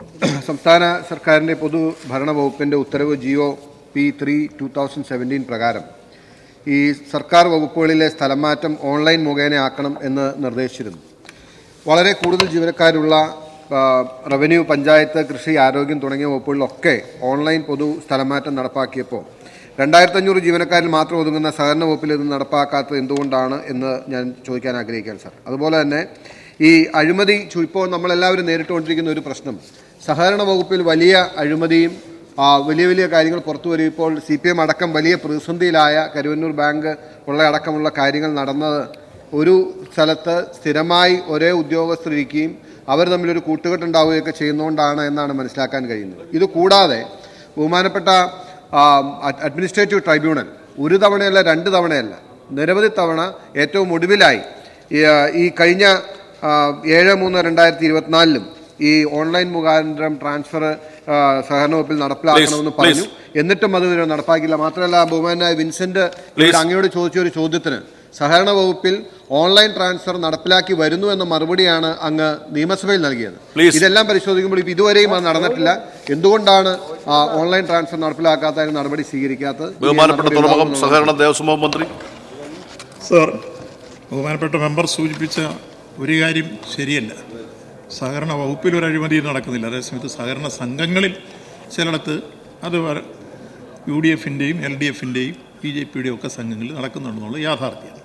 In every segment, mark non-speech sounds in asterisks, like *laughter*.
*coughs* സംസ്ഥാന സർക്കാരിന്റെ പൊതുഭരണ വകുപ്പിന്റെ ഉത്തരവ് GO P three two thousand seventeen പ്രകാരം ഈ സർക്കാർ വകുപ്പുകളിലെ സ്ഥലംമാറ്റം ഓൺലൈൻ മുഖേന ആക്കണം എന്ന് നിർദ്ദേശിച്ചിരുന്നു. വളരെ കൂടുതൽ ജീവനക്കാരുള്ള റവന്യൂ പഞ്ചായത്ത് കൃഷി ആരോഗ്യം തുടങ്ങിയ വകുപ്പുകളിലൊക്കെ ഓൺലൈൻ പൊതു സ്ഥലംമാറ്റം നടപ്പാക്കിയപ്പോൾ രണ്ടായിരത്തി അഞ്ഞൂറ് ജീവനക്കാരിൽ മാത്രം ഒതുങ്ങുന്ന സഹകരണ വകുപ്പിൽ ഇത് നടപ്പാക്കാത്തത് എന്തുകൊണ്ടാണ് എന്ന് ഞാൻ ചോദിക്കാൻ ആഗ്രഹിക്കുകയാണ് സാർ. അതുപോലെ തന്നെ ഈ അഴിമതി ഇപ്പോൾ നമ്മളെല്ലാവരും നേരിട്ടുകൊണ്ടിരിക്കുന്ന ഒരു പ്രശ്നം സഹകരണ വകുപ്പിൽ വലിയ അഴിമതിയും വലിയ വലിയ കാര്യങ്ങൾ പുറത്തു വരും ഇപ്പോൾ സി പി എം അടക്കം വലിയ പ്രതിസന്ധിയിലായ കരുവന്നൂർ ബാങ്ക് ഉള്ള അടക്കമുള്ള കാര്യങ്ങൾ നടന്നത് ഒരു സ്ഥലത്ത് സ്ഥിരമായി ഒരേ ഉദ്യോഗസ്ഥരിരിക്കുകയും അവർ തമ്മിലൊരു കൂട്ടുകെട്ടുണ്ടാവുകയൊക്കെ ചെയ്യുന്നതുകൊണ്ടാണ് എന്നാണ് മനസ്സിലാക്കാൻ കഴിയുന്നത്. ഇത് കൂടാതെ ബഹുമാനപ്പെട്ട അഡ്മിനിസ്ട്രേറ്റീവ് ട്രൈബ്യൂണൽ ഒരു തവണയല്ല രണ്ട് തവണയല്ല നിരവധി തവണ ഏറ്റവും ഒടുവിലായി ഈ, കഴിഞ്ഞ ഏഴ് മൂന്ന് രണ്ടായിരത്തി ഇരുപത്തിനാലിലും ഈ ഓൺലൈൻ മുഖാന്തരം ട്രാൻസ്ഫർ സഹകരണ വകുപ്പിൽ നടപ്പിലാക്കണമെന്ന് പറഞ്ഞു. എന്നിട്ടും അത് നടപ്പാക്കില്ല മാത്രമല്ല ബഹുമാനായ വിൻസെന്റ് അങ്ങയോട് ചോദിച്ച ഒരു ചോദ്യത്തിന് സഹകരണ വകുപ്പിൽ ഓൺലൈൻ ട്രാൻസ്ഫർ നടപ്പിലാക്കി വരുന്നു എന്ന മറുപടിയാണ് അങ്ങ് നിയമസഭയിൽ നൽകിയത്. ഇതെല്ലാം പരിശോധിക്കുമ്പോൾ ഇപ്പൊ ഇതുവരെയും അത് നടന്നിട്ടില്ല. എന്തുകൊണ്ടാണ് ഓൺലൈൻ ട്രാൻസ്ഫർ നടപ്പിലാക്കാത്ത നടപടി സ്വീകരിക്കാത്തത്? ബഹുമാനപ്പെട്ട തുറമുഖം സഹകരണ ദേവസ്വം മന്ത്രി. സർ ബഹുമാനപ്പെട്ട മെമ്പർ സൂചിപ്പിച്ച ഒരു കാര്യം ശരിയല്ല. സഹകരണ വകുപ്പിൽ ഒരു അഴിമതി നടക്കുന്നില്ല. അതേസമയത്ത് സഹകരണ സംഘങ്ങളിൽ ചിലയിടത്ത് അത് യു ഡി എഫിന്റെയും എൽ ഡി എഫിന്റെയും ബി ജെ പിയുടെയും ഒക്കെ സംഘങ്ങളിൽ നടക്കുന്നുണ്ടെന്നുള്ള യാഥാർത്ഥ്യമാണ്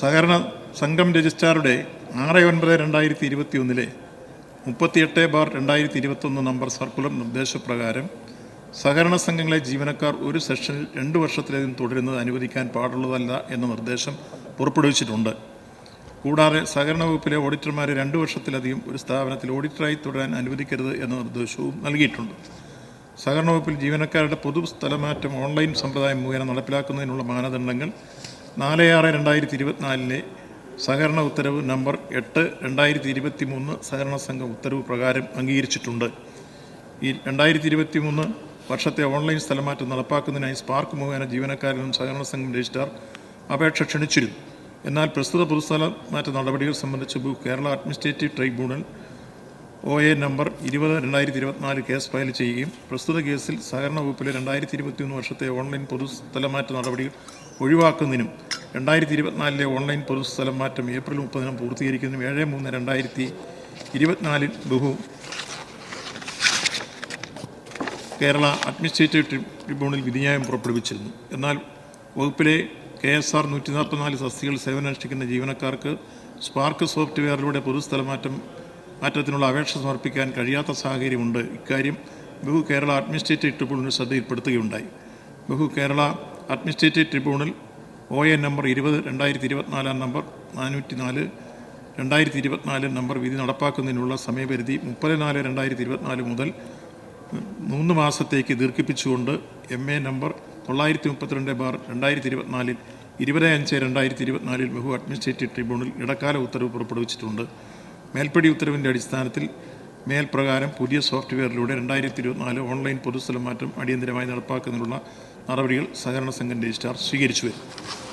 സഹകരണ സംഘം രജിസ്ട്രാറുടെ ആറ് ഒൻപത് രണ്ടായിരത്തി ഇരുപത്തി ഒന്നിലെ മുപ്പത്തിയെട്ട് ബാർ രണ്ടായിരത്തി ഇരുപത്തൊന്ന് നമ്പർ സർക്കുലർ നിർദ്ദേശപ്രകാരം സഹകരണ സംഘങ്ങളെ ജീവനക്കാർ ഒരു സെഷനിൽ രണ്ട് വർഷത്തിലധികം തുടരുന്നത് അനുവദിക്കാൻ പാടുള്ളതല്ല എന്ന നിർദ്ദേശം പുറപ്പെടുവിച്ചിട്ടുണ്ട്. കൂടാതെ സഹകരണ വകുപ്പിലെ ഓഡിറ്റർമാരെ രണ്ട് വർഷത്തിലധികം ഒരു സ്ഥാപനത്തിൽ ഓഡിറ്ററായി തുടരാൻ അനുവദിക്കരുത് എന്ന നിർദ്ദേശവും നൽകിയിട്ടുണ്ട്. സഹകരണ വകുപ്പിൽ ജീവനക്കാരുടെ പൊതു സ്ഥലമാറ്റം ഓൺലൈൻ സമ്പ്രദായം മുഖേന നടപ്പിലാക്കുന്നതിനുള്ള മാനദണ്ഡങ്ങൾ നാല് ആറ് രണ്ടായിരത്തി ഇരുപത്തിനാലിലെ സഹകരണ ഉത്തരവ് നമ്പർ എട്ട് രണ്ടായിരത്തി ഇരുപത്തി മൂന്ന് സഹകരണ സംഘം ഉത്തരവ് പ്രകാരം അംഗീകരിച്ചിട്ടുണ്ട്. ഈ രണ്ടായിരത്തി ഇരുപത്തി മൂന്ന് വർഷത്തെ ഓൺലൈൻ സ്ഥലമാറ്റം നടപ്പാക്കുന്നതിനായി സ്പാർക്ക് മുഖേന ജീവനക്കാരിലും സഹകരണ സംഘം രജിസ്ട്രാർ അപേക്ഷ ക്ഷണിച്ചിരുന്നു. എന്നാൽ പ്രസ്തുത പൊതുസ്ഥല മാറ്റ നടപടികൾ സംബന്ധിച്ച് Kerala administrative tribunal O A number ഇരുപത് രണ്ടായിരത്തി ഇരുപത്തിനാല് കേസ് ഫയൽ ചെയ്യുകയും പ്രസ്തുത കേസിൽ സഹകരണ വകുപ്പിലെ രണ്ടായിരത്തി ഇരുപത്തിയൊന്ന് വർഷത്തെ ഓൺലൈൻ പൊതുസ്ഥലമാറ്റ നടപടികൾ ഒഴിവാക്കുന്നതിനും രണ്ടായിരത്തി ഇരുപത്തിനാലിലെ ഓൺലൈൻ പൊതുസ്ഥലം മാറ്റം ഏപ്രിൽ മുപ്പതിനും പൂർത്തീകരിക്കുന്നതിനും ഏഴ് മൂന്ന് രണ്ടായിരത്തി ഇരുപത്തിനാലിൽ ബഹു കേരള അഡ്മിനിസ്ട്രേറ്റീവ് ട്രി- ട്രിബ്യൂണൽ വിധിന്യായം പുറപ്പെടുവിച്ചിരുന്നു. എന്നാൽ വകുപ്പിലെ കെ എസ് ആർ നൂറ്റി നാൽപ്പത്തിനാല് സസ്തികൾ സേവനമനുഷ്ഠിക്കുന്ന ജീവനക്കാർക്ക് സ്പാർക്ക് സോഫ്റ്റ്വെയറിലൂടെ പൊതുസ്ഥലമാറ്റം മാറ്റത്തിനുള്ള അപേക്ഷ സമർപ്പിക്കാൻ കഴിയാത്ത സാഹചര്യമുണ്ട്. ഇക്കാര്യം ബഹു കേരള അഡ്മിനിസ്ട്രേറ്റീവ് ട്രിബ്യൂണൽ ശ്രദ്ധയിൽപ്പെടുത്തുകയുണ്ടായി. ബഹു Kerala administrative tribunal O A number ഇരുപത് രണ്ടായിരത്തി ഇരുപത്തിനാലാം നമ്പർ നാനൂറ്റി നാല് രണ്ടായിരത്തി ഇരുപത്തിനാല് നമ്പർ വിധി നടപ്പാക്കുന്നതിനുള്ള സമയപരിധി മുപ്പത് നാല് രണ്ടായിരത്തി ഇരുപത്തിനാല് മുതൽ മൂന്ന് മാസത്തേക്ക് ദീർഘിപ്പിച്ചുകൊണ്ട് എം എ നമ്പർ തൊള്ളായിരത്തി മുപ്പത്തിരണ്ട് ബാർ രണ്ടായിരത്തി ഇരുപത്തിനാലിൽ ഇരുപത് അഞ്ച് രണ്ടായിരത്തി ഇരുപത്തിനാലിൽ ബഹു അഡ്മിനിസ്ട്രേറ്റീവ് ട്രിബ്യൂണൽ ഇടക്കാല ഉത്തരവ് പുറപ്പെടുവിച്ചിട്ടുണ്ട്. മേൽപ്പടി ഉത്തരവിന്റെ അടിസ്ഥാനത്തിൽ മേൽപ്രകാരം പുതിയ സോഫ്റ്റ്വെയറിലൂടെ രണ്ടായിരത്തി ഇരുപത്തിനാല് ഓൺലൈൻ പൊതുസ്ഥലം മാറ്റം അടിയന്തരമായി നടപ്പാക്കുന്നതിനുള്ള നടപടികൾ സഹകരണ സംഘം രജിസ്ട്രാർ സ്വീകരിച്ചു വരും